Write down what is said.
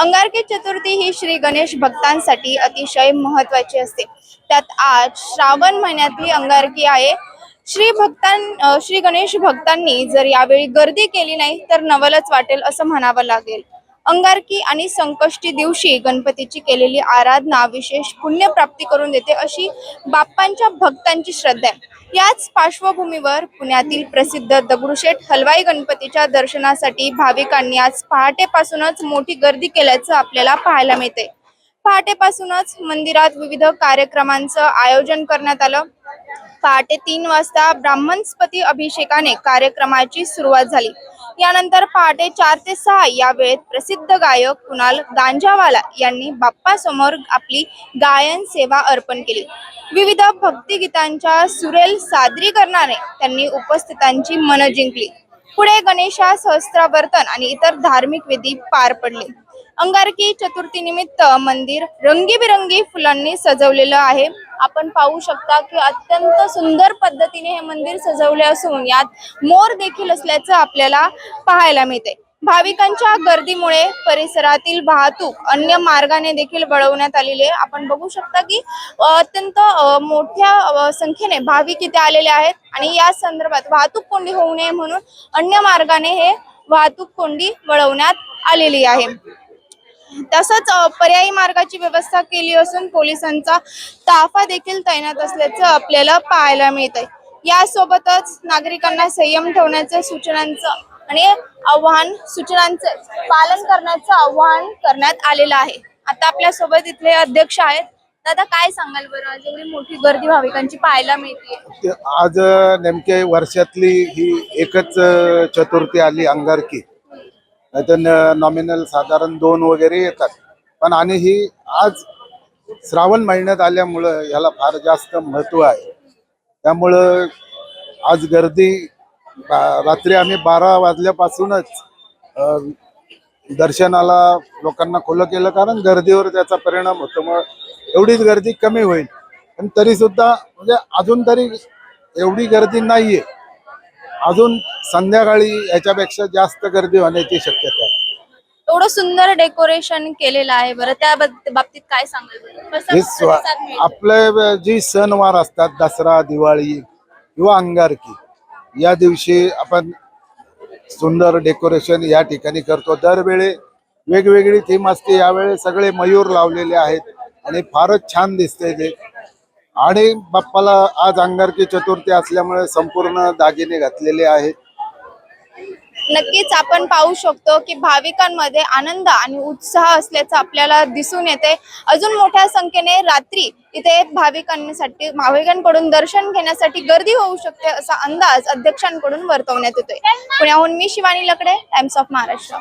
अंगारकी चतुर्थी ही श्री गणेश भक्तांसाठी अतिशय महत्वाची असते. त्यात आज श्रावण महिन्यातली अंगारकी आहे. श्री भक्तां श्री गणेश भक्तांनी जर यावेळी गर्दी केली नाही तर नवलच वाटेल असं म्हणावं लागेल. अंगारकी आणि संकष्टी दिवशी गणपतीची केलेली आराधना विशेष पुण्यप्राप्ती करून देते अशी बाप्पांच्या भक्तांची श्रद्धा आहे. याच पार्श्वभूमीवर पुण्यातील प्रसिद्ध दगडूशेठ हलवाई गणपतीच्या दर्शनासाठी भाविकांनी आज पहाटेपासूनच मोठी गर्दी केल्याचं आपल्याला पाहायला मिळते पहाटेपासूनच मंदिरात विविध कार्यक्रमांचं आयोजन करण्यात आलं. पहाटे तीन वाजता ब्राह्मणस्पती अभिषेकाने कार्यक्रमाची सुरुवात झाली. यानंतर पहाटे चार ते सहा या वेळेत प्रसिद्ध गायक कुणाल गांजावाला यांनी बाप्पासमोर आपली गायन सेवा अर्पण केली. विविध भक्तिगीतांच्या सुरेल सादरीकरणाने त्यांनी उपस्थितांची मनं जिंकली. पुढे गणेशा सहस्त्रावर्तन आणि इतर धार्मिक विधी पार पडले. अंगारकी चतुर्थी निमित्त मंदिर रंगीबिरंगी फुलांनी सजवलेलं आहे. आपण पाहू शकता की अत्यंत सुंदर पद्धतीने हे मंदिर सजवले असून यात मोर देखील असल्याचं आपल्याला पाहायला मिळते भाविकांच्या गर्दीमुळे परिसरातील वाहतूक अन्य मार्गाने देखील वळवण्यात आलेली आहे. आपण बघू शकता की अत्यंत मोठ्या संख्येने भाविक इथे आलेले आहेत आणि या संदर्भात वाहतूक कोंडी होऊ नये म्हणून अन्य मार्गाने हे वाहतूक कोंडी वळवण्यात आलेली आहे. तसंच पर्यायी मार्गाची व्यवस्था केली असून पोलिसांचा ताफा देखील तैनात असल्याचं आपल्याला पाहायला मिळत आहे यासोबतच नागरिकांना संयम ठेवण्याच्या सूचनांचं आणि आव्हान सूचनांचं पालन करण्याचं आव्हान करण्यात आलेलं आहे. आता आपल्यासोबत इथले अध्यक्ष आहेत. दादा काय सांगाल बरं? आज एवढी मोठी गर्दी भाविकांची पाहायला मिळते ते आज नेमके वर्षातली ही एकच चतुर्थी आली अंगारकी. नाहीतर नॉमिनल साधारण दोन वगैरे येतात. पण आणि ही आज श्रावण महिन्यात आल्यामुळं ह्याला फार जास्त महत्त्व आहे. त्यामुळं आज गर्दी रात्री आम्ही बारा वाजल्यापासूनच दर्शनाला लोकांना खुलं केलं कारण गर्दीवर त्याचा परिणाम होतो. मग एवढीच गर्दी कमी होईल. पण तरी सुद्धा म्हणजे अजून तरी एवढी गर्दी नाहीये. अजून संध्याकाळी याच्यापेक्षा जास्त गर्दी होण्याची शक्यता आहे. एवढं सुंदर डेकोरेशन केलेलं आहे बरं. त्या बाबतीत काय सांगाल मिळतो? आपले जी सणवार असतात दसरा दिवाळी किंवा अंगारकी या दिवशी आपण सुंदर डेकोरेशन या ठिकाणी करतो. दरवेळी वेगवेगळी थीम असते. यावेळी सगळे मयूर लावलेले आहेत आणि फारच छान दिसते ते. आणि बाप्पाला आज अंगारकी चतुर्थी असल्यामुळे संपूर्ण दागिने घातलेले आहेत. नक्कीच आपण पाहू शकतो की भाविकांमध्ये आनंद आणि उत्साह असल्याचं आपल्याला दिसून येते. अजून मोठ्या संख्येने रात्री इथे भाविकांसाठी भाविकांकडून दर्शन घेण्यासाठी गर्दी होऊ शकते असा अंदाज अध्यक्षांकडून वर्तवण्यात येतोय. पुण्याहून मी शिवानी लकडे टाइम्स ऑफ महाराष्ट्र